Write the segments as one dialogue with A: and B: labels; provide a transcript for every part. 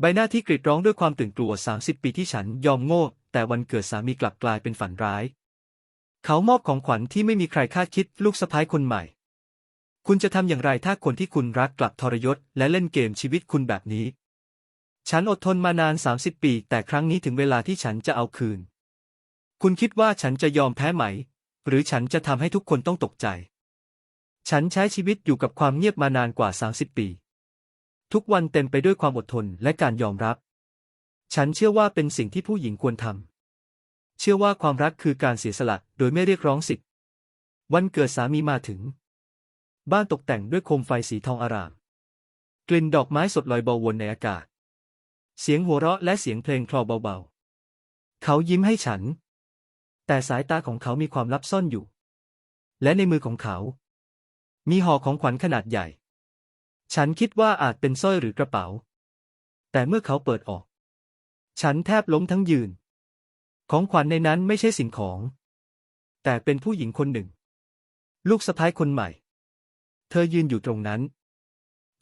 A: ใบหน้าที่กรีดร้องด้วยความตื่นกลัว 30 ปีที่ฉันยอมโง่ แต่วันเกิดสามีกลับกลายเป็นฝันร้าย เขามอบของขวัญที่ไม่มีใครคาดคิดลูกสะพ้ายคนใหม่ คุณจะทำอย่างไรถ้าคนที่คุณรักกลับทรยศ และเล่นเกมชีวิตคุณแบบนี้ ฉันอดทนมานาน 30 ปี แต่ครั้งนี้ถึงเวลาที่ฉันจะเอาคืน คุณคิดว่าฉันจะยอมแพ้ไหม หรือฉันจะทำให้ทุกคนต้องตกใจ ฉันใช้ชีวิตอยู่กับความเงียบมานานกว่า 30 ปี ทุกวันเต็มไปด้วยความอดทนและการยอมรับ ฉันเชื่อว่าเป็นสิ่งที่ผู้หญิงควรทำ เชื่อว่าความรักคือการเสียสละโดยไม่เรียกร้องสิทธิ์ วันเกิดสามีมาถึง บ้านตกแต่งด้วยโคมไฟสีทองอาราม กลิ่นดอกไม้สดลอยเบาวนในอากาศ เสียงหัวเราะและเสียงเพลงคลอเบาๆ เขายิ้มให้ฉัน แต่สายตาของเขามีความลับซ่อนอยู่ และในมือของเขา มีห่อของขวัญขนาดใหญ่ ฉันคิดว่าอาจเป็นสร้อยหรือกระเป๋า แต่เมื่อเขาเปิดออก ฉันแทบล้มทั้งยืน ของขวัญในนั้นไม่ใช่สิ่งของ แต่เป็นผู้หญิงคนหนึ่ง ลูกสะพ้ายคนใหม่ เธอยืนอยู่ตรงนั้น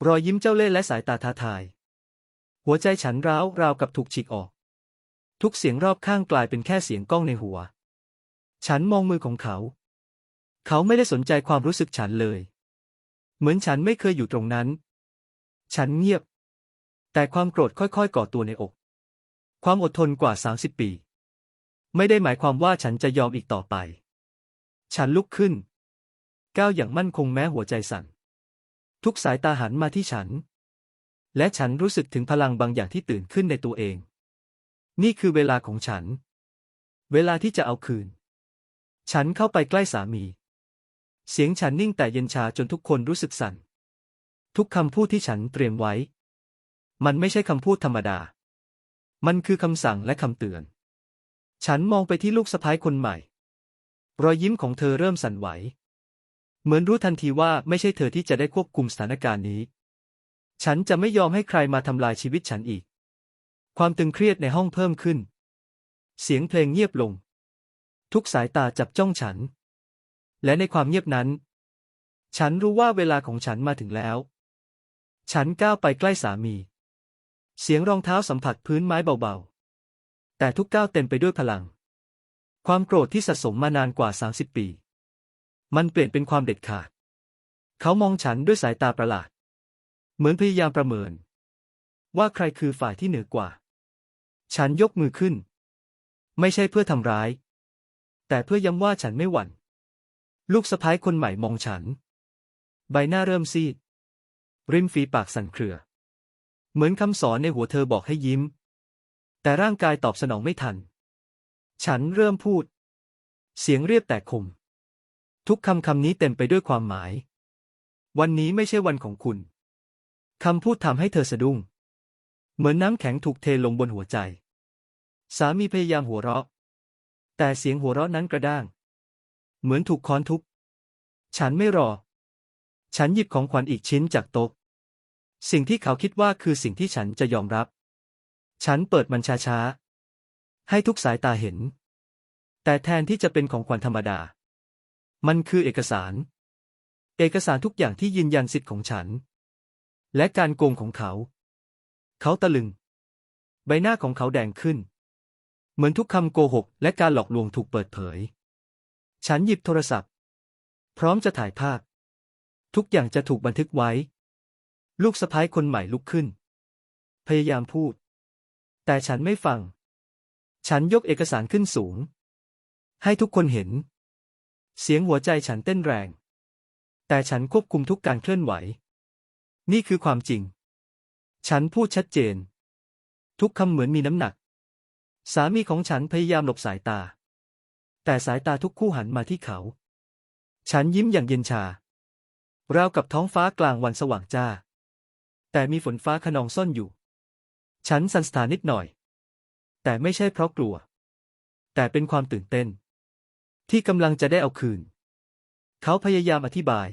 A: รอยยิ้มเจ้าเล่ห์และสายตาท้าทาย หัวใจฉันร้าวราวกับถูกฉีกออก ทุกเสียงรอบข้างกลายเป็นแค่เสียงก้องในหัว ฉันมองมือของเขา เขาไม่ได้สนใจความรู้สึกฉันเลย เหมือนฉันไม่เคยอยู่ตรงนั้น ฉันเงียบ แต่ความโกรธค่อยๆ ก่อตัวในอก ความอดทนกว่า 30 ปี ไม่ได้หมายความว่าฉันจะยอมอีกต่อไป ฉันลุกขึ้น ก้าวอย่างมั่นคงแม้หัวใจสั่น ทุกสายตาหันมาที่ฉัน และฉันรู้สึกถึงพลังบางอย่างที่ตื่นขึ้นในตัวเอง นี่คือเวลาของฉัน เวลาที่จะเอาคืน ฉันเข้าไปใกล้สามี เสียงฉันนิ่งแต่เย็นชาจนทุกคนรู้สึกสั่น ทุกคำพูดที่ฉันเตรียมไว้ มันไม่ใช่คำพูดธรรมดา มันคือคำสั่งและคำเตือน ฉันมองไปที่ลูกสะพ้ายคนใหม่ รอยยิ้มของเธอเริ่มสั่นไหว เหมือนรู้ทันทีว่าไม่ใช่เธอที่จะได้ควบคุมสถานการณ์นี้ ฉันจะไม่ยอมให้ใครมาทำลายชีวิตฉันอีก ความตึงเครียดในห้องเพิ่มขึ้น เสียงเพลงเงียบลง ทุกสายตาจับจ้องฉัน และในความเงียบนั้น ฉันรู้ว่าเวลาของฉันมาถึงแล้ว ฉันก้าวไปใกล้สามี เสียงรองเท้าสัมผัสพื้นไม้เบาๆ แต่ทุกก้าวเต็มไปด้วยพลัง ความโกรธที่สะสมมานานกว่า 30 ปี มันเปลี่ยนเป็นความเด็ดขาด เขามองฉันด้วยสายตาประหลาด เหมือนพยายามประเมิน ว่าใครคือฝ่ายที่เหนือกว่า ฉันยกมือขึ้น ไม่ใช่เพื่อทำร้าย แต่เพื่อย้ำว่าฉันไม่หวั่น ลูกสะพ้ายคนใหม่มองฉัน ใบหน้าเริ่มซีด ริมฝีปากสั่นเครือ เหมือนคำสอนในหัวเธอบอกให้ยิ้ม แต่ร่างกายตอบสนองไม่ทัน ฉันเริ่มพูด เสียงเรียบแต่คม ทุกคำคำนี้เต็มไปด้วยความหมาย วันนี้ไม่ใช่วันของคุณคำพูดทำให้เธอสะดุ้ง เหมือนน้ำแข็งถูกเทลงบนหัวใจ สามีพยายามหัวเราะ แต่เสียงหัวเราะนั้นกระด้าง เหมือนถูกค้อนทุบ ฉันไม่รอ ฉันหยิบของขวัญอีกชิ้นจากโต๊ะ สิ่งที่เขาคิดว่าคือสิ่งที่ฉันจะยอมรับ ฉันเปิดมันช้าๆ ให้ทุกสายตาเห็น แต่แทนที่จะเป็นของขวัญธรรมดา มันคือเอกสาร เอกสารทุกอย่างที่ยืนยันสิทธิ์ของฉัน และการโกงของเขา เขาตะลึง ใบหน้าของเขาแดงขึ้น เหมือนทุกคำโกหก และการหลอกลวงถูกเปิดเผย ฉันหยิบโทรศัพท์ พร้อมจะถ่ายภาพ ทุกอย่างจะถูกบันทึกไว้ ลูกสะพ้ายคนใหม่ลุกขึ้น พยายามพูด แต่ฉันไม่ฟัง ฉันยกเอกสารขึ้นสูง ให้ทุกคนเห็น เสียงหัวใจฉันเต้นแรง แต่ฉันควบคุมทุกการเคลื่อนไหว นี่คือความจริง ฉันพูดชัดเจน ทุกคำเหมือนมีน้ำหนัก สามีของฉันพยายามหลบสายตา แต่สายตาทุกคู่หันมาที่เขา ฉันยิ้มอย่างเย็นชา ราวกับท้องฟ้ากลางวันสว่างจ้า แต่มีฝนฟ้าขนองซ่อนอยู่ ฉันสันสถานนิดหน่อย แต่ไม่ใช่เพราะกลัว แต่เป็นความตื่นเต้น ที่กำลังจะได้เอาคืน เขาพยายามอธิบาย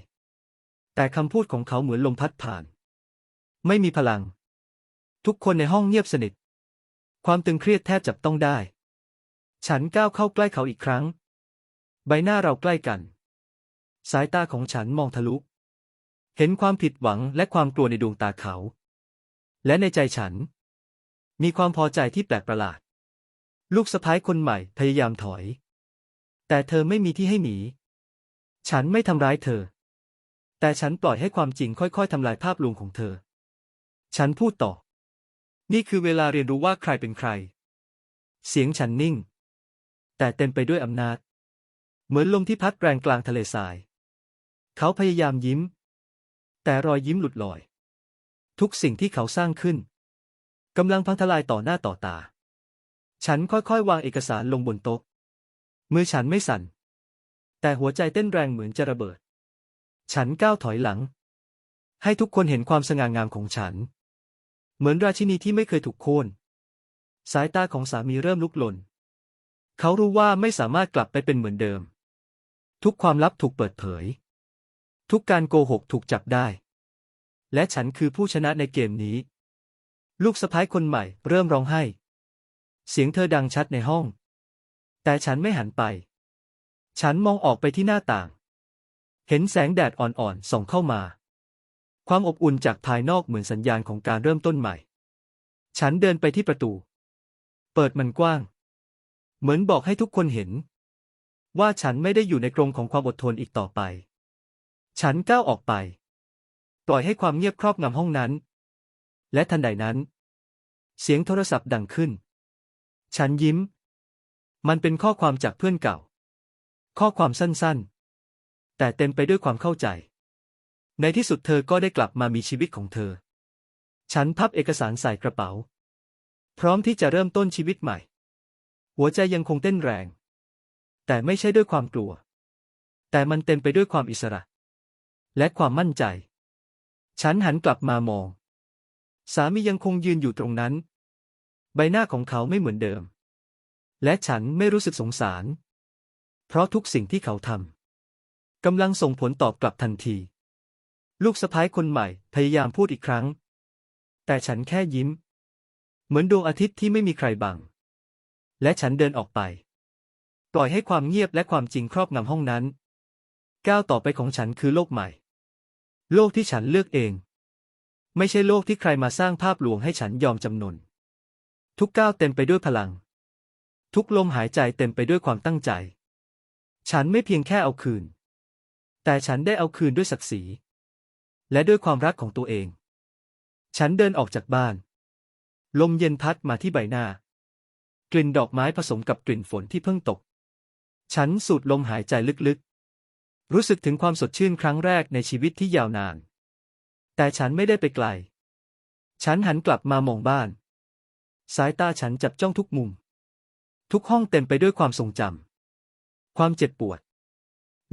A: แต่คำพูดของเขาเหมือนลมพัดผ่าน ไม่มีพลัง ทุกคนในห้องเงียบสนิท ความตึงเครียดแทบจับต้องได้ ฉันก้าวเข้าใกล้เขาอีกครั้ง ใบหน้าเราใกล้กัน สายตาของฉันมองทะลุ เห็นความผิดหวังและความกลัวในดวงตาเขา และในใจฉัน มีความพอใจที่แปลกประหลาด ลูกสะพ้ายคนใหม่พยายามถอย แต่เธอไม่มีที่ให้หนี ฉันไม่ทำร้ายเธอ แต่ฉันปล่อยให้ความจริงค่อยๆทำลายภาพลวงของเธอ ฉันพูดต่อ นี่คือเวลาเรียนรู้ว่าใครเป็นใคร เสียงฉันนิ่ง แต่เต็มไปด้วยอำนาจ เหมือนลมที่พัดแรงกลางทะเลทราย เขาพยายามยิ้ม แต่รอยยิ้มหลุดลอย ทุกสิ่งที่เขาสร้างขึ้นกำลังพังทลายต่อหน้าต่อตา ฉันค่อยๆ วางเอกสารลงบนโต๊ะ มือฉันไม่สั่น แต่หัวใจเต้นแรงเหมือนจะระเบิด ฉันก้าวถอยหลัง ให้ทุกคนเห็นความสง่างามของฉัน เหมือนราชินีที่ไม่เคยถูกโค่น สายตาของสามีเริ่มลุกลน เขารู้ว่าไม่สามารถกลับไปเป็นเหมือนเดิม ทุกความลับถูกเปิดเผย ทุกการโกหกถูกจับได้ และฉันคือผู้ชนะในเกมนี้ ลูกสะพ้ายคนใหม่เริ่มร้องไห้ เสียงเธอดังชัดในห้อง แต่ฉันไม่หันไป ฉันมองออกไปที่หน้าต่าง เห็นแสงแดดอ่อนๆส่องเข้ามา ความอบอุ่นจากภายนอกเหมือนสัญญาณของการเริ่มต้นใหม่ ฉันเดินไปที่ประตู เปิดมันกว้าง เหมือนบอกให้ทุกคนเห็น ว่าฉันไม่ได้อยู่ในกรงของความอดทนอีกต่อไป ฉันก้าวออกไป ปล่อยให้ความเงียบครอบงำห้องนั้น และทันใดนั้น เสียงโทรศัพท์ดังขึ้น ฉันยิ้ม มันเป็นข้อความจากเพื่อนเก่า ข้อความสั้นๆ แต่เต็มไปด้วยความเข้าใจ ในที่สุดเธอก็ได้กลับมามีชีวิตของเธอ ฉันพับเอกสารใส่กระเป๋า พร้อมที่จะเริ่มต้นชีวิตใหม่ หัวใจยังคงเต้นแรง แต่ไม่ใช่ด้วยความกลัว แต่มันเต็มไปด้วยความอิสระ และความมั่นใจ ฉันหันกลับมามอง สามียังคงยืนอยู่ตรงนั้น ใบหน้าของเขาไม่เหมือนเดิม และฉันไม่รู้สึกสงสาร เพราะทุกสิ่งที่เขาทำกำลังส่งผลตอบกลับทันที ลูกสะพ้ายคนใหม่พยายามพูดอีกครั้ง แต่ฉันแค่ยิ้ม เหมือนดวงอาทิตย์ที่ไม่มีใครบัง และฉันเดินออกไป ปล่อยให้ความเงียบและความจริงครอบงำห้องนั้น ก้าวต่อไปของฉันคือโลกใหม่ โลกที่ฉันเลือกเอง ไม่ใช่โลกที่ใครมาสร้างภาพลวงให้ฉันยอมจำนน ทุกก้าวเต็มไปด้วยพลัง ทุกลมหายใจเต็มไปด้วยความตั้งใจ ฉันไม่เพียงแค่เอาคืน แต่ฉันได้เอาคืนด้วยศักดิ์ศรี และด้วยความรักของตัวเอง ฉันเดินออกจากบ้าน ลมเย็นพัดมาที่ใบหน้า กลิ่นดอกไม้ผสมกับกลิ่นฝนที่เพิ่งตก ฉันสูดลมหายใจลึกๆ รู้สึกถึงความสดชื่นครั้งแรกในชีวิตที่ยาวนาน แต่ฉันไม่ได้ไปไกล ฉันหันกลับมามองบ้าน สายตาฉันจับจ้องทุกมุม ทุกห้องเต็มไปด้วยความทรงจำ ความเจ็บปวด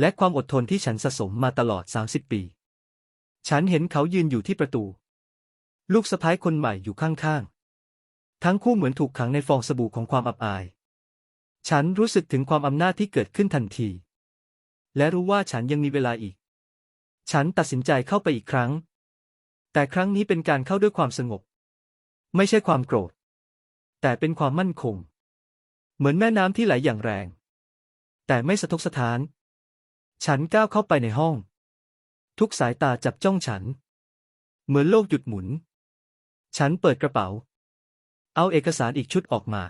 A: และความอดทนที่ฉันสะสมมาตลอด 30 ปี ฉันเห็นเขายืนอยู่ที่ประตู ลูกสะพ้ายคนใหม่อยู่ข้างๆ ทั้งคู่เหมือนถูกขังในฟองสบู่ของความอับอาย ฉันรู้สึกถึงความอำนาจที่เกิดขึ้นทันที และรู้ว่าฉันยังมีเวลาอีก ฉันตัดสินใจเข้าไปอีกครั้ง แต่ครั้งนี้เป็นการเข้าด้วยความสงบ ไม่ใช่ความโกรธ แต่เป็นความมั่นคง เหมือนแม่น้ำที่ไหลอย่างแรง แต่ไม่สะทกสะท้าน ฉันก้าวเข้าไปในห้อง ทุกสายตาจับจ้องฉัน เหมือนโลกหยุดหมุน ฉันเปิดกระเป๋า เอาเอกสารอีกชุดออกมา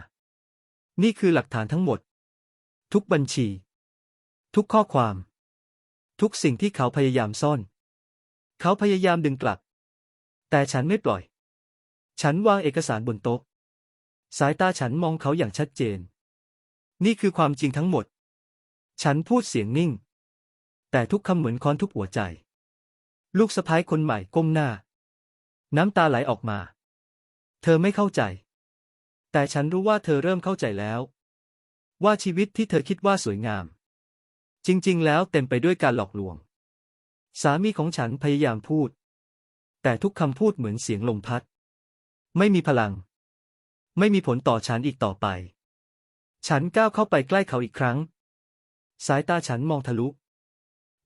A: นี่คือหลักฐานทั้งหมด ทุกบัญชี ทุกข้อความ ทุกสิ่งที่เขาพยายามซ่อน เขาพยายามดึงกลับ แต่ฉันไม่ปล่อย ฉันวางเอกสารบนโต๊ะ สายตาฉันมองเขาอย่างชัดเจน นี่คือความจริงทั้งหมด ฉันพูดเสียงนิ่ง แต่ทุกคำเหมือนค้อนทุบหัวใจ ลูกสะพ้ายคนใหม่ก้มหน้า น้ำตาไหลออกมา เธอไม่เข้าใจ แต่ฉันรู้ว่าเธอเริ่มเข้าใจแล้ว ว่าชีวิตที่เธอคิดว่าสวยงาม จริง ๆ แล้วเต็มไปด้วยการหลอกลวง สามีของฉันพยายามพูด แต่ทุกคำพูดเหมือนเสียงลมพัด ไม่มีพลัง ไม่มีผลต่อฉันอีกต่อไป ฉันก้าวเข้าไปใกล้เขาอีกครั้ง สายตาฉันมองทะลุ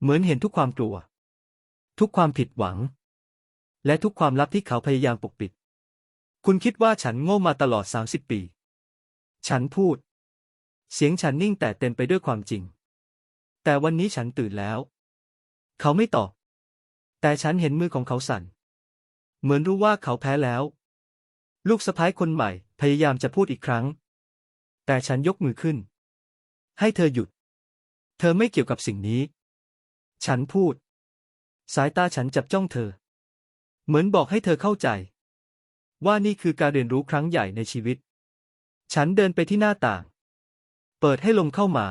A: เหมือนเห็นทุกความกลัว ทุกความผิดหวัง และทุกความลับที่เขาพยายามปกปิด คุณคิดว่าฉันโง่มาตลอด 30 ปี ฉันพูด เสียงฉันนิ่งแต่เต็มไปด้วยความจริง แต่วันนี้ฉันตื่นแล้ว เขาไม่ตอบ แต่ฉันเห็นมือของเขาสั่น เหมือนรู้ว่าเขาแพ้แล้ว ลูกสะพ้ายคนใหม่ พยายามจะพูดอีกครั้ง แต่ฉันยกมือขึ้น ให้เธอหยุด เธอไม่เกี่ยวกับสิ่งนี้ ฉันพูด สายตาฉันจับจ้องเธอ เหมือนบอกให้เธอเข้าใจ ว่านี่คือการเรียนรู้ครั้งใหญ่ในชีวิต ฉันเดินไปที่หน้าต่าง เปิดให้ลมเข้ามา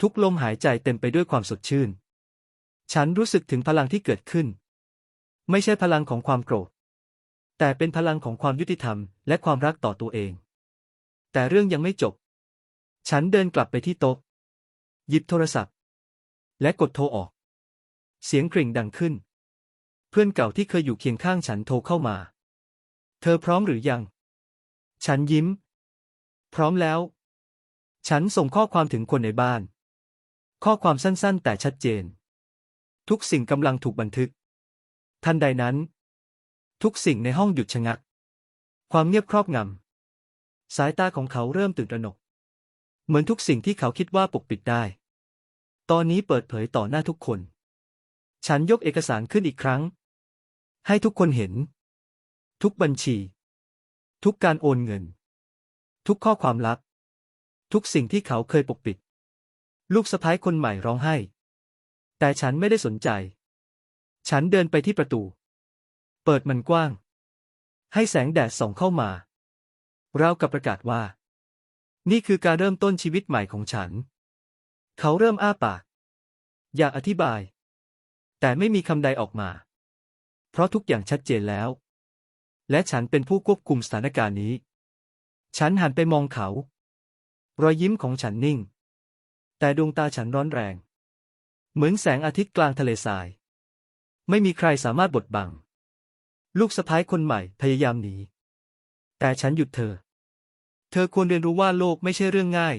A: ทุกลมหายใจเต็มไปด้วยความสดชื่น ฉันรู้สึกถึงพลังที่เกิดขึ้น ไม่ใช่พลังของความโกรธ แต่เป็นพลังของความยุติธรรมและความรักต่อตัวเอง แต่เรื่องยังไม่จบ ฉันเดินกลับไปที่โต๊ะ หยิบโทรศัพท์ และกดโทรออก เสียงกริ่งดังขึ้น เพื่อนเก่าที่เคยอยู่เคียงข้างฉันโทรเข้ามา เธอพร้อมหรือยัง ฉันยิ้ม พร้อมแล้ว ฉันส่งข้อความถึงคนในบ้าน ข้อความสั้นๆ แต่ชัดเจน ทุกสิ่งกำลังถูกบันทึก ทันใดนั้น ทุกสิ่งในห้องหยุดชะงัก ความเงียบครอบงำ สายตาของเขาเริ่มตื่นตระหนก เหมือนทุกสิ่งที่เขาคิดว่าปกปิดได้ ตอนนี้เปิดเผยต่อหน้าทุกคน ฉันยกเอกสารขึ้นอีกครั้ง ให้ทุกคนเห็น ทุกบัญชี ทุกการโอนเงิน ทุกข้อความลับ ทุกสิ่งที่เขาเคยปกปิด ลูกสะพ้ายคนใหม่ร้องไห้ แต่ฉันไม่ได้สนใจ ฉันเดินไปที่ประตู เปิดมันกว้าง ให้แสงแดดส่องเข้ามา เรากับประกาศว่า นี่คือการเริ่มต้นชีวิตใหม่ของฉัน เขาเริ่มอ้าปาก อยากอธิบาย แต่ไม่มีคำใดออกมา เพราะทุกอย่างชัดเจนแล้ว และฉันเป็นผู้ควบคุมสถานการณ์นี้ ฉันหันไปมองเขา รอยยิ้มของฉันนิ่ง แต่ดวงตาฉันร้อนแรง เหมือนแสงอาทิตย์กลางทะเลทราย ไม่มีใครสามารถบดบัง ลูกสะพ้ายคนใหม่พยายามหนี แต่ฉันหยุดเธอ เธอควรเรียนรู้ว่าโลกไม่ใช่เรื่องง่าย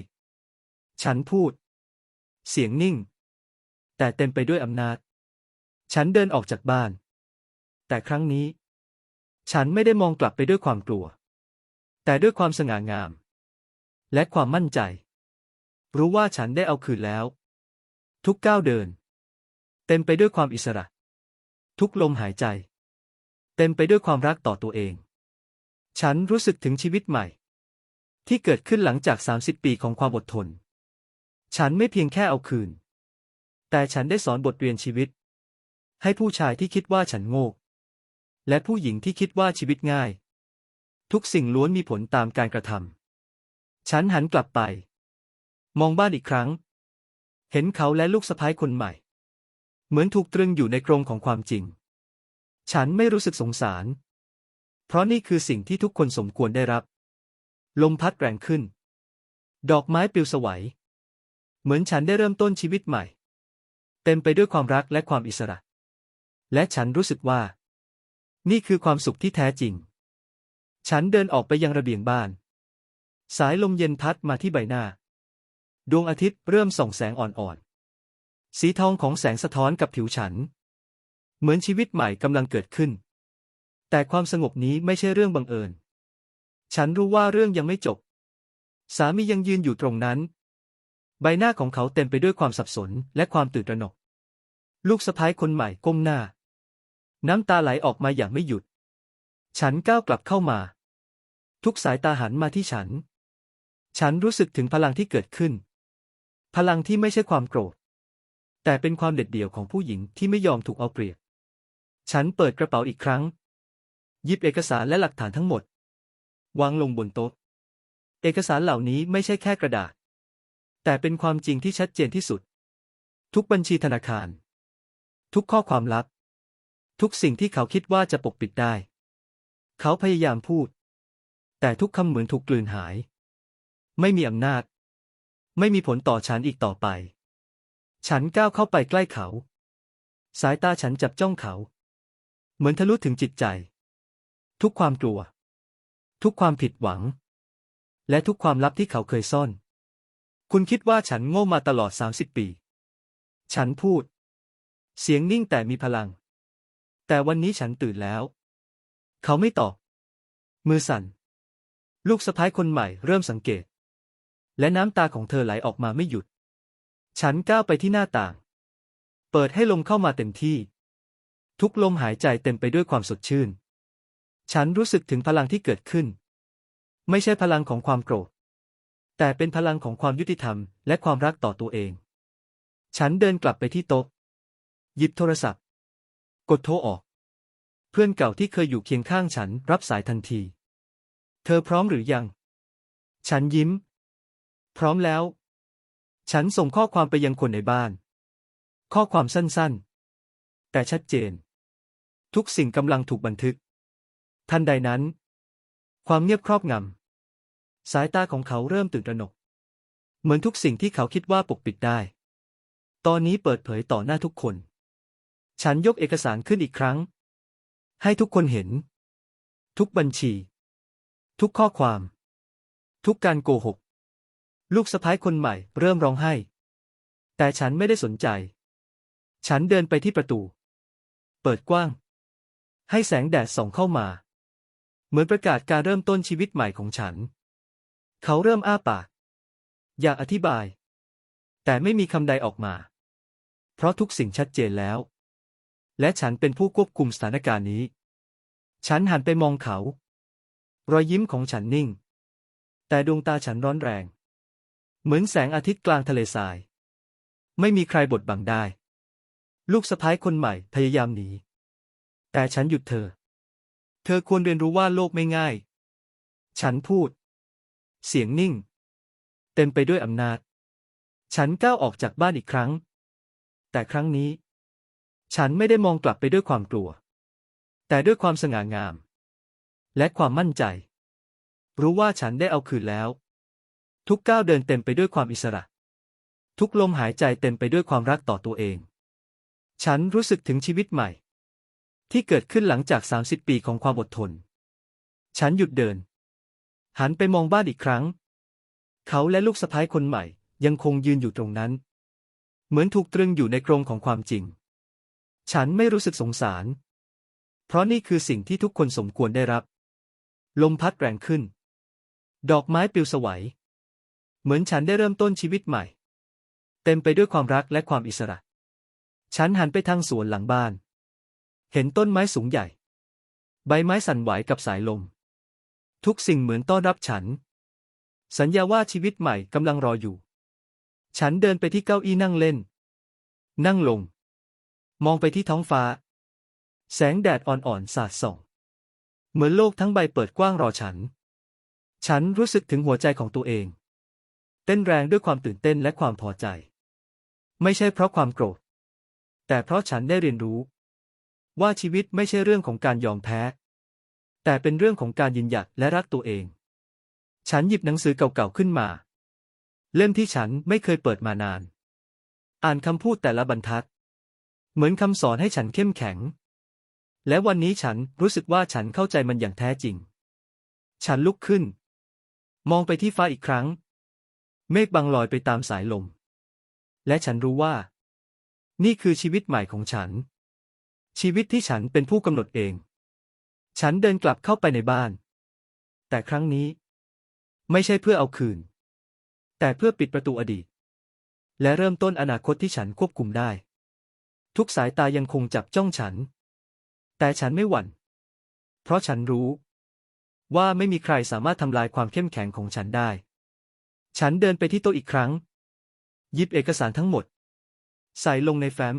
A: ฉันพูด เสียงนิ่ง แต่เต็มไปด้วยอำนาจ ฉันเดินออกจากบ้าน แต่ครั้งนี้ ฉันไม่ได้มองกลับไปด้วยความกลัว แต่ด้วยความสง่างาม และความมั่นใจ รู้ว่าฉันได้เอาคืนแล้ว ทุกก้าวเดิน เต็มไปด้วยความอิสระ ทุกลมหายใจ เต็มไปด้วยความรักต่อตัวเอง ฉันรู้สึกถึงชีวิตใหม่ ที่เกิดขึ้นหลังจาก 30 ปีของความอดทน ฉันไม่เพียงแค่เอาคืน แต่ฉันได้สอนบทเรียนชีวิต ให้ผู้ชายที่คิดว่าฉันโง่และผู้หญิงที่คิดว่าชีวิตง่าย ทุกสิ่งล้วนมีผลตามการกระทำฉันหันกลับไป มองบ้านอีกครั้ง เห็นเขาและลูกสะพ้ายคนใหม่ เหมือนถูกตรึงอยู่ในกรงของความจริง ฉันไม่รู้สึกสงสาร เพราะนี่คือสิ่งที่ทุกคนสมควรได้รับ ลมพัดแรงขึ้น ดอกไม้ปลิวสวัย เหมือนฉันได้เริ่มต้นชีวิตใหม่ เต็มไปด้วยความรักและความอิสระ และฉันรู้สึกว่า นี่คือความสุขที่แท้จริง ฉันเดินออกไปยังระเบียงบ้าน สายลมเย็นพัดมาที่ใบหน้า ดวงอาทิตย์เริ่มส่องแสงอ่อนๆ สีทองของแสงสะท้อนกับผิวฉัน เหมือนชีวิตใหม่กำลังเกิดขึ้น แต่ความสงบนี้ไม่ใช่เรื่องบังเอิญ ฉันรู้ว่าเรื่องยังไม่จบ สามียังยืนอยู่ตรงนั้น ใบหน้าของเขาเต็มไปด้วยความสับสนและความตื่นตระหนก ลูกสะพ้ายคนใหม่ก้มหน้า น้ำตาไหลออกมาอย่างไม่หยุด ฉันก้าวกลับเข้ามา ทุกสายตาหันมาที่ฉัน ฉันรู้สึกถึงพลังที่เกิดขึ้น พลังที่ไม่ใช่ความโกรธ แต่เป็นความเด็ดเดี่ยวของผู้หญิงที่ไม่ยอมถูกเอาเปรียบ ฉันเปิดกระเป๋าอีกครั้ง ยิบเอกสารและหลักฐานทั้งหมด วางลงบนโต๊ะ เอกสารเหล่านี้ไม่ใช่แค่กระดาษ แต่เป็นความจริงที่ชัดเจนที่สุด ทุกบัญชีธนาคาร ทุกข้อความลับ ทุกสิ่งที่เขาคิดว่าจะปกปิดได้ เขาพยายามพูด แต่ทุกคำเหมือนถูกกลืนหาย ไม่มีอำนาจ ไม่มีผลต่อฉันอีกต่อไป ฉันก้าวเข้าไปใกล้เขา สายตาฉันจับจ้องเขา เหมือนทะลุถึงจิตใจ ทุกความกลัว ทุกความผิดหวัง และทุกความลับที่เขาเคยซ่อน คุณคิดว่าฉันโง่มาตลอดสามสิบปี ฉันพูด เสียงนิ่งแต่มีพลัง แต่วันนี้ฉันตื่นแล้ว เขาไม่ตอบ มือสั่น ลูกสะพ้ายคนใหม่เริ่มสังเกต และน้ำตาของเธอไหลออกมาไม่หยุด ฉันก้าวไปที่หน้าต่าง เปิดให้ลมเข้ามาเต็มที่ ทุกลมหายใจเต็มไปด้วยความสดชื่น ฉันรู้สึกถึงพลังที่เกิดขึ้น ไม่ใช่พลังของความโกรธ แต่เป็นพลังของความยุติธรรมและความรักต่อตัวเอง ฉันเดินกลับไปที่โต๊ะ หยิบโทรศัพท์ กดโทรออก เพื่อนเก่าที่เคยอยู่เคียงข้างฉันรับสายทันที เธอพร้อมหรือยัง ฉันยิ้ม พร้อมแล้ว ฉันส่งข้อความไปยังคนในบ้าน ข้อความสั้นๆ แต่ชัดเจน ทุกสิ่งกำลังถูกบันทึก ทันใดนั้น ความเงียบครอบงำ สายตาของเขาเริ่มตื่นตระหนก เหมือนทุกสิ่งที่เขาคิดว่าปกปิดได้ ตอนนี้เปิดเผยต่อหน้าทุกคน ฉันยกเอกสารขึ้นอีกครั้ง ให้ทุกคนเห็น ทุกบัญชี ทุกข้อความ ทุกการโกหก ลูกสะพ้ายคนใหม่เริ่มร้องไห้ แต่ฉันไม่ได้สนใจ ฉันเดินไปที่ประตู เปิดกว้าง ให้แสงแดดส่องเข้ามา เหมือนประกาศการเริ่มต้นชีวิตใหม่ของฉัน เขาเริ่มอ้าปาก อยากอธิบาย แต่ไม่มีคำใดออกมา เพราะทุกสิ่งชัดเจนแล้ว และฉันเป็นผู้ควบคุมสถานการณ์นี้ ฉันหันไปมองเขา รอยยิ้มของฉันนิ่ง แต่ดวงตาฉันร้อนแรง เหมือนแสงอาทิตย์กลางทะเลทราย ไม่มีใครบดบังได้ ลูกสะพ้ายคนใหม่พยายามหนี แต่ฉันหยุดเธอ เธอควรเรียนรู้ว่าโลกไม่ง่าย ฉันพูด เสียงนิ่ง เต็มไปด้วยอำนาจ ฉันก้าวออกจากบ้านอีกครั้ง แต่ครั้งนี้ ฉันไม่ได้มองกลับไปด้วยความกลัว แต่ด้วยความสง่างาม และความมั่นใจ รู้ว่าฉันได้เอาคืนแล้ว ทุกก้าวเดินเต็มไปด้วยความอิสระ ทุกลมหายใจเต็มไปด้วยความรักต่อตัวเอง ฉันรู้สึกถึงชีวิตใหม่ ที่เกิดขึ้นหลังจาก 30 ปีของความอดทน ฉันหยุดเดิน หันไปมองบ้านอีกครั้ง เขาและลูกสะพ้ายคนใหม่ ยังคงยืนอยู่ตรงนั้น เหมือนถูกตรึงอยู่ในกรงของความจริง ฉันไม่รู้สึกสงสาร เพราะนี่คือสิ่งที่ทุกคนสมควรได้รับ ลมพัดแรงขึ้น ดอกไม้ปลิวสวัย เหมือนฉันได้เริ่มต้นชีวิตใหม่ เต็มไปด้วยความรักและความอิสระ ฉันหันไปทางสวนหลังบ้าน เห็นต้นไม้สูงใหญ่ ใบไม้สั่นไหวกับสายลม ทุกสิ่งเหมือนต้อนรับฉัน สัญญาว่าชีวิตใหม่กำลังรออยู่ ฉันเดินไปที่เก้าอี้นั่งเล่น นั่งลง มองไปที่ท้องฟ้า แสงแดดอ่อนๆสาดส่อง เหมือนโลกทั้งใบเปิดกว้างรอฉัน ฉันรู้สึกถึงหัวใจของตัวเอง เต้นแรงด้วยความตื่นเต้นและความพอใจ ไม่ใช่เพราะความโกรธ แต่เพราะฉันได้เรียนรู้ ว่าชีวิตไม่ใช่เรื่องของการยอมแพ้ แต่เป็นเรื่องของการยืนหยัดและรักตัวเอง ฉันหยิบหนังสือเก่าๆขึ้นมา เล่มที่ฉันไม่เคยเปิดมานาน อ่านคำพูดแต่ละบรรทัด เหมือนคำสอนให้ฉันเข้มแข็ง และวันนี้ฉันรู้สึกว่าฉันเข้าใจมันอย่างแท้จริง ฉันลุกขึ้น มองไปที่ฟ้าอีกครั้ง เมฆบังลอยไปตามสายลม และฉันรู้ว่า นี่คือชีวิตใหม่ของฉัน ชีวิตที่ฉันเป็นผู้กำหนดเอง ฉันเดินกลับเข้าไปในบ้าน แต่ครั้งนี้ ไม่ใช่เพื่อเอาคืน แต่เพื่อปิดประตูอดีต และเริ่มต้นอนาคตที่ฉันควบคุมได้ ทุกสายตายังคงจับจ้องฉัน แต่ฉันไม่หวั่น เพราะฉันรู้ว่าไม่มีใครสามารถทำลายความเข้มแข็งของฉันได้ ฉันเดินไปที่โต๊ะอีกครั้ง หยิบเอกสารทั้งหมด ใส่ลงในแฟ้ม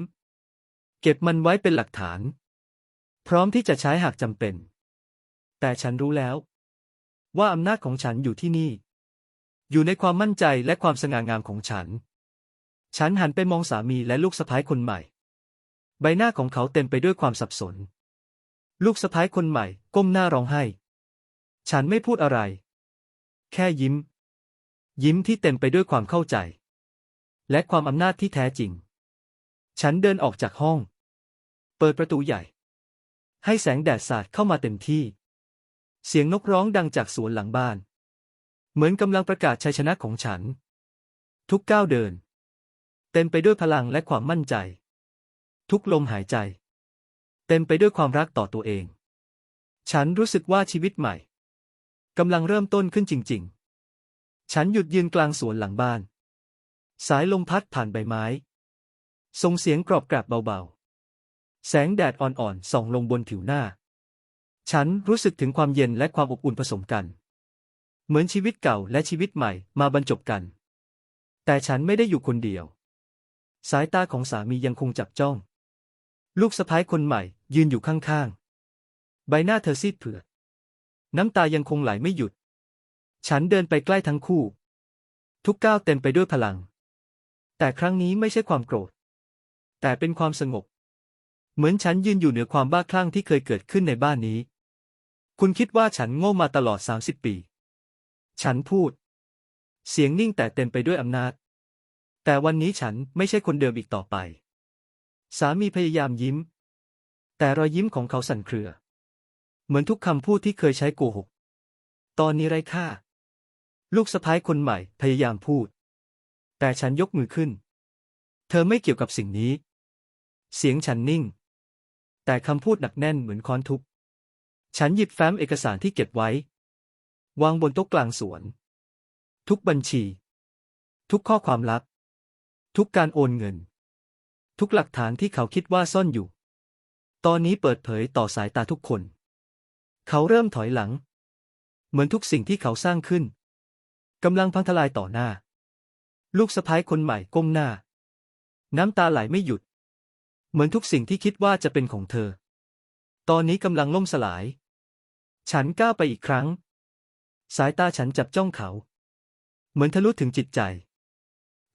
A: เก็บมันไว้เป็นหลักฐาน พร้อมที่จะใช้หากจำเป็น แต่ฉันรู้แล้ว ว่าอำนาจของฉันอยู่ที่นี่ อยู่ในความมั่นใจและความสง่างามของฉัน ฉันหันไปมองสามีและลูกสะพ้ายคนใหม่ ใบหน้าของเขาเต็มไปด้วยความสับสน ลูกสะพ้ายคนใหม่ ก้มหน้าร้องไห้ ฉันไม่พูดอะไร แค่ยิ้ม ยิ้มที่เต็มไปด้วยความเข้าใจ และความอำนาจที่แท้จริง ฉันเดินออกจากห้อง เปิดประตูใหญ่ ให้แสงแดดสาดเข้ามาเต็มที่ เสียงนกร้องดังจากสวนหลังบ้าน เหมือนกำลังประกาศชัยชนะของฉัน ทุกก้าวเดิน เต็มไปด้วยพลังและความมั่นใจ ทุกลมหายใจ เต็มไปด้วยความรักต่อตัวเอง ฉันรู้สึกว่าชีวิตใหม่กำลังเริ่มต้นขึ้นจริง ๆ ฉันหยุดยืนกลางสวนหลังบ้าน สายลมพัดผ่านใบไม้ ส่งเสียงกรอบกราบเบาๆ แสงแดดอ่อนๆ ส่องลงบนผิวหน้า ฉันรู้สึกถึงความเย็นและความอบอุ่นผสมกัน เหมือนชีวิตเก่าและชีวิตใหม่มาบรรจบกัน แต่ฉันไม่ได้อยู่คนเดียว สายตาของสามียังคงจับจ้อง ลูกสะพ้ายคนใหม่ ยืนอยู่ข้างๆ ใบหน้าเธอซีดเผือด น้ำตายังคงไหลไม่หยุด ฉันเดินไปใกล้ทั้งคู่ ทุกก้าวเต็มไปด้วยพลัง แต่ครั้งนี้ไม่ใช่ความโกรธ แต่เป็นความสงบ เหมือนฉันยืนอยู่เหนือความบ้าคลั่งที่เคยเกิดขึ้นในบ้านนี้ คุณคิดว่าฉันโง่มาตลอด 30 ปี ฉันพูด เสียงนิ่งแต่เต็มไปด้วยอำนาจ แต่วันนี้ฉันไม่ใช่คนเดิมอีกต่อไป สามีพยายามยิ้ม แต่รอยยิ้มของเขาสั่นเครือ เหมือนทุกคำพูดที่เคยใช้โกหก ตอนนี้ไร้ค่า ลูกสะพ้ายคนใหม่พยายามพูด แต่ฉันยกมือขึ้น เธอไม่เกี่ยวกับสิ่งนี้ เสียงฉันนิ่ง แต่คำพูดหนักแน่นเหมือนค้อนทุบฉันหยิบแฟ้มเอกสารที่เก็บไว้ วางบนโต๊ะกลางสวน ทุกบัญชี ทุกข้อความลับ ทุกการโอนเงิน ทุกหลักฐานที่เขาคิดว่าซ่อนอยู่ ตอนนี้เปิดเผยต่อสายตาทุกคน เขาเริ่มถอยหลัง เหมือนทุกสิ่งที่เขาสร้างขึ้น กำลังพังทลายต่อหน้า ลูกสะพ้ายคนใหม่ก้มหน้า น้ำตาไหลไม่หยุด เหมือนทุกสิ่งที่คิดว่าจะเป็นของเธอ ตอนนี้กำลังล่มสลาย ฉันก้าวไปอีกครั้ง สายตาฉันจับจ้องเขา เหมือนทะลุถึงจิตใจ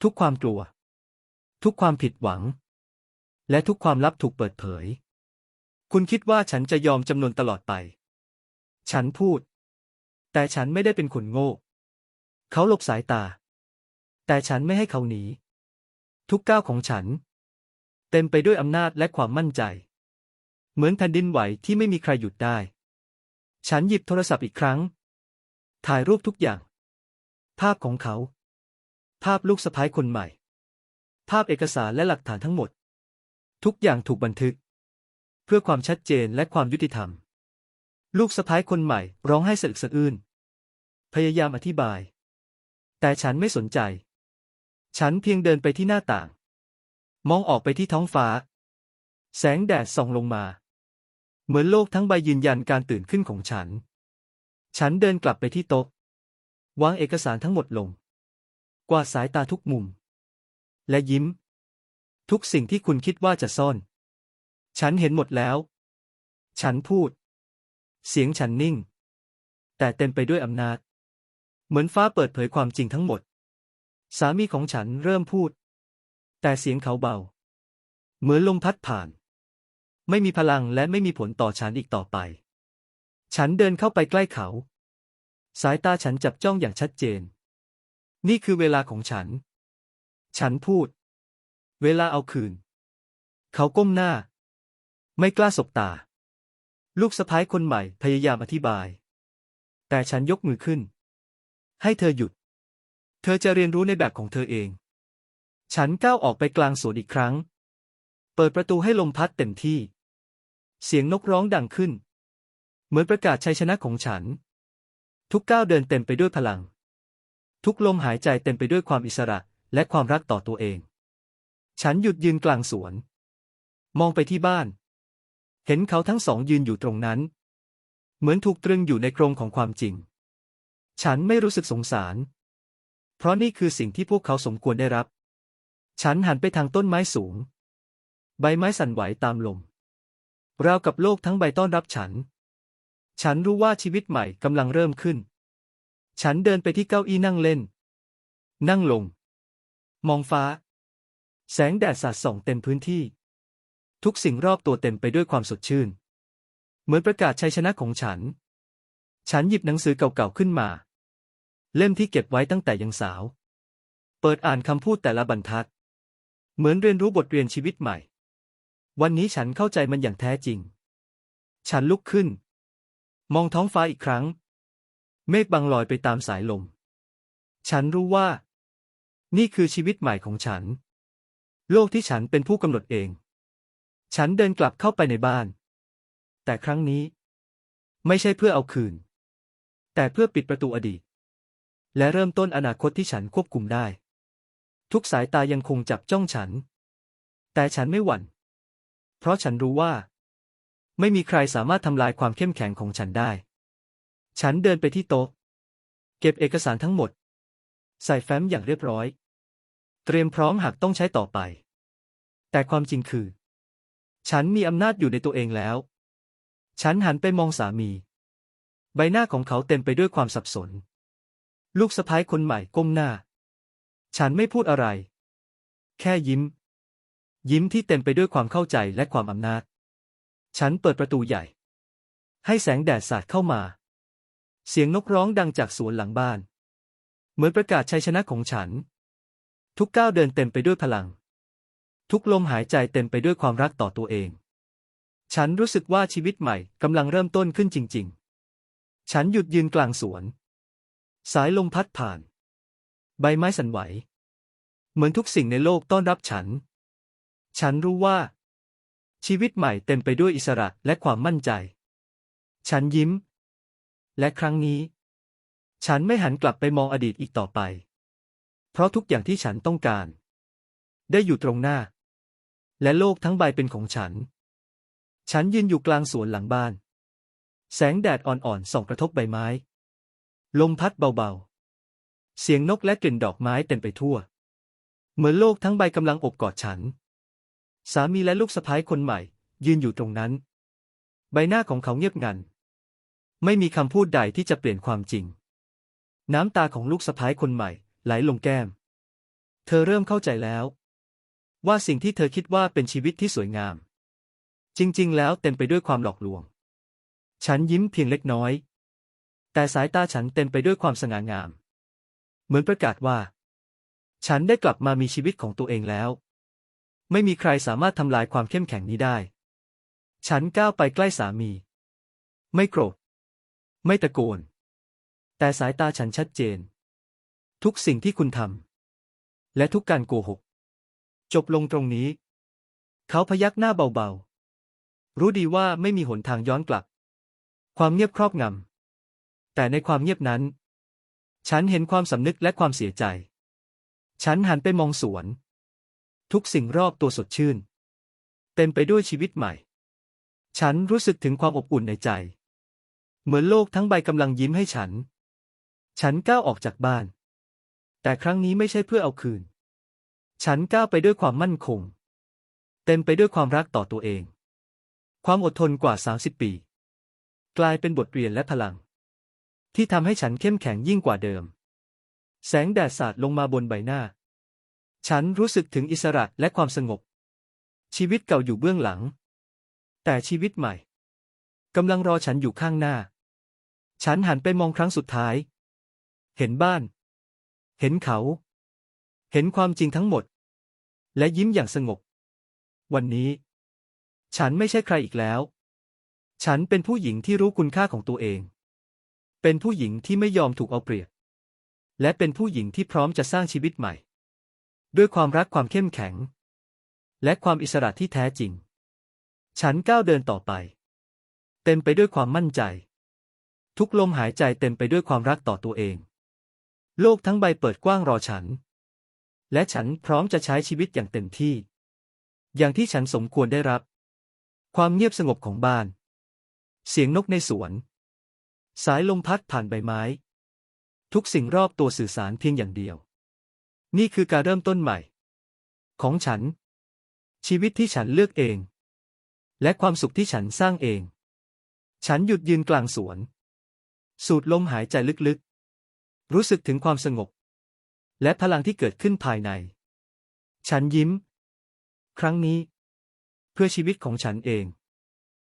A: ทุกความกลัว ทุกความผิดหวัง และทุกความลับถูกเปิดเผย คุณคิดว่าฉันจะยอมจำนนตลอดไป ฉันพูด แต่ฉันไม่ได้เป็นคนโง่ เขาหลบสายตา แต่ฉันไม่ให้เขาหนี ทุกก้าวของฉัน เต็มไปด้วยอำนาจและความมั่นใจ เหมือนแผ่นดินไหวที่ไม่มีใครหยุดได้ ฉันหยิบโทรศัพท์อีกครั้ง ถ่ายรูปทุกอย่าง ภาพของเขา ภาพลูกสะพ้ายคนใหม่ ภาพเอกสารและหลักฐานทั้งหมด ทุกอย่างถูกบันทึก เพื่อความชัดเจนและความยุติธรรม ลูกสะพ้ายคนใหม่ ร้องไห้สะอึกสะอื้นพยายามอธิบาย แต่ฉันไม่สนใจ ฉันเพียงเดินไปที่หน้าต่าง มองออกไปที่ท้องฟ้า แสงแดดส่องลงมา เหมือนโลกทั้งใบยืนยันการตื่นขึ้นของฉัน ฉันเดินกลับไปที่โต๊ะ วางเอกสารทั้งหมดลง กวาดสายตาทุกมุม และยิ้ม ทุกสิ่งที่คุณคิดว่าจะซ่อน ฉันเห็นหมดแล้ว ฉันพูด เสียงฉันนิ่ง แต่เต็มไปด้วยอำนาจ เหมือนฟ้าเปิดเผยความจริงทั้งหมด สามีของฉันเริ่มพูด แต่เสียงเขาเบา เหมือนลมพัดผ่าน ไม่มีพลังและไม่มีผลต่อฉันอีกต่อไป ฉันเดินเข้าไปใกล้เขา สายตาฉันจับจ้องอย่างชัดเจน นี่คือเวลาของฉัน ฉันพูด เวลาเอาคืน เขาก้มหน้า ไม่กล้าสบตา ลูกสะพ้ายคนใหม่พยายามอธิบาย แต่ฉันยกมือขึ้น ให้เธอหยุด เธอจะเรียนรู้ในแบบของเธอเอง ฉันก้าวออกไปกลางสวนอีกครั้ง เปิดประตูให้ลมพัดเต็มที่ เสียงนกร้องดังขึ้น เหมือนประกาศชัยชนะของฉัน ทุกก้าวเดินเต็มไปด้วยพลัง ทุกลมหายใจเต็มไปด้วยความอิสระและความรักต่อตัวเอง ฉันหยุดยืนกลางสวน มองไปที่บ้าน เห็นเขาทั้งสองยืนอยู่ตรงนั้น เหมือนถูกตรึงอยู่ในกรงของความจริง ฉันไม่รู้สึกสงสาร เพราะนี่คือสิ่งที่พวกเขาสมควรได้รับ ฉันหันไปทางต้นไม้สูง ใบไม้สั่นไหวตามลม ราวกับโลกทั้งใบต้อนรับฉัน ฉันรู้ว่าชีวิตใหม่กำลังเริ่มขึ้น ฉันเดินไปที่เก้าอี้นั่งเล่น นั่งลง มองฟ้า แสงแดดสาดส่องเต็มพื้นที่ ทุกสิ่งรอบตัวเต็มไปด้วยความสดชื่น เหมือนประกาศชัยชนะของฉัน ฉันหยิบหนังสือเก่าๆขึ้นมา เล่มที่เก็บไว้ตั้งแต่ยังสาว เปิดอ่านคำพูดแต่ละบรรทัด เหมือนเรียนรู้บทเรียนชีวิตใหม่ วันนี้ฉันเข้าใจมันอย่างแท้จริง ฉันลุกขึ้น มองท้องฟ้าอีกครั้ง เมฆบังลอยไปตามสายลม ฉันรู้ว่า นี่คือชีวิตใหม่ของฉัน โลกที่ฉันเป็นผู้กำหนดเอง ฉันเดินกลับเข้าไปในบ้าน แต่ครั้งนี้ ไม่ใช่เพื่อเอาคืน แต่เพื่อปิดประตูอดีต และเริ่มต้นอนาคตที่ฉันควบคุมได้ ทุกสายตายังคงจับจ้องฉัน แต่ฉันไม่หวั่น เพราะฉันรู้ว่า ไม่มีใครสามารถทำลายความเข้มแข็งของฉันได้ ฉันเดินไปที่โต๊ะ เก็บเอกสารทั้งหมด ใส่แฟ้มอย่างเรียบร้อย เตรียมพร้อมหากต้องใช้ต่อไป แต่ความจริงคือ ฉันมีอำนาจอยู่ในตัวเองแล้ว ฉันหันไปมองสามี ใบหน้าของเขาเต็มไปด้วยความสับสน ลูกสะพ้ายคนใหม่ก้มหน้า ฉันไม่พูดอะไร แค่ยิ้ม ยิ้มที่เต็มไปด้วยความเข้าใจและความอำนาจ ฉันเปิดประตูใหญ่ ให้แสงแดดสาดเข้ามา เสียงนกร้องดังจากสวนหลังบ้าน เหมือนประกาศชัยชนะของฉัน ทุกก้าวเดินเต็มไปด้วยพลัง ทุกลมหายใจเต็มไปด้วยความรักต่อตัวเอง ฉันรู้สึกว่าชีวิตใหม่กำลังเริ่มต้นขึ้นจริง ๆ ฉันหยุดยืนกลางสวน สายลมพัดผ่าน ใบไม้สั่นไหว เหมือนทุกสิ่งในโลกต้อนรับฉัน ฉันรู้ว่า ชีวิตใหม่เต็มไปด้วยอิสระและความมั่นใจ ฉันยิ้ม และครั้งนี้ ฉันไม่หันกลับไปมองอดีตอีกต่อไป เพราะทุกอย่างที่ฉันต้องการ ได้อยู่ตรงหน้า และโลกทั้งใบเป็นของฉัน ฉันยืนอยู่กลางสวนหลังบ้าน แสงแดดอ่อนๆส่องกระทบใบไม้ ลมพัดเบาๆ เสียงนกและกลิ่นดอกไม้เต็มไปทั่ว เหมือนโลกทั้งใบกำลังอบกอดฉัน สามีและลูกสะพ้ายคนใหม่ ยืนอยู่ตรงนั้น ใบหน้าของเขาเงียบงัน ไม่มีคำพูดใดที่จะเปลี่ยนความจริง น้ำตาของลูกสะพ้ายคนใหม่ ไหลลงแก้ม เธอเริ่มเข้าใจแล้ว ว่าสิ่งที่เธอคิดว่าเป็นชีวิตที่สวยงาม จริง ๆ แล้วเต็มไปด้วยความหลอกลวง ฉันยิ้มเพียงเล็กน้อย แต่สายตาฉันเต็มไปด้วยความสง่างาม เหมือนประกาศว่า ฉันได้กลับมามีชีวิตของตัวเองแล้ว ไม่มีใครสามารถทำลายความเข้มแข็งนี้ได้ ฉันก้าวไปใกล้สามี ไม่โกรธ ไม่ตะโกน แต่สายตาฉันชัดเจน ทุกสิ่งที่คุณทำและทุกการโกหก จบลงตรงนี้ เขาพยักหน้าเบาๆ รู้ดีว่าไม่มีหนทางย้อนกลับ ความเงียบครอบงำ แต่ในความเงียบนั้น ฉันเห็นความสำนึกและความเสียใจ ฉันหันไปมองสวน ทุกสิ่งรอบตัวสดชื่น เต็มไปด้วยชีวิตใหม่ ฉันรู้สึกถึงความอบอุ่นในใจ เหมือนโลกทั้งใบกำลังยิ้มให้ฉัน ฉันก้าวออกจากบ้าน แต่ครั้งนี้ไม่ใช่เพื่อเอาคืน ฉันก้าวไปด้วยความมั่นคง เต็มไปด้วยความรักต่อตัวเอง ความอดทนกว่า 30 ปี กลายเป็นบทเรียนและพลัง ที่ทำให้ฉันเข้มแข็งยิ่งกว่าเดิม แสงแดดสาดลงมาบนใบหน้า ฉันรู้สึกถึงอิสระและความสงบ ชีวิตเก่าอยู่เบื้องหลัง แต่ชีวิตใหม่กำลังรอฉันอยู่ข้างหน้า ฉันหันไปมองครั้งสุดท้าย เห็นบ้าน เห็นเขา เห็นความจริงทั้งหมด และยิ้มอย่างสงบ วันนี้ ฉันไม่ใช่ใครอีกแล้ว ฉันเป็นผู้หญิงที่รู้คุณค่าของตัวเอง เป็นผู้หญิงที่ไม่ยอมถูกเอาเปรียบ และเป็นผู้หญิงที่พร้อมจะสร้างชีวิตใหม่ ด้วยความรักความเข้มแข็ง และความอิสระที่แท้จริง ฉันก้าวเดินต่อไป เต็มไปด้วยความมั่นใจ ทุกลมหายใจเต็มไปด้วยความรักต่อตัวเอง โลกทั้งใบเปิดกว้างรอฉัน และฉันพร้อมจะใช้ชีวิตอย่างเต็มที่ อย่างที่ฉันสมควรได้รับ ความเงียบสงบของบ้าน เสียงนกในสวน สายลมพัดผ่านใบไม้ ทุกสิ่งรอบตัวสื่อสารเพียงอย่างเดียว นี่คือการเริ่มต้นใหม่ ของฉัน ชีวิตที่ฉันเลือกเอง และความสุขที่ฉันสร้างเอง ฉันหยุดยืนกลางสวน สูดลมหายใจลึกๆ รู้สึกถึงความสงบ และพลังที่เกิดขึ้นภายใน ฉันยิ้ม ครั้งนี้ เพื่อชีวิตของฉันเอง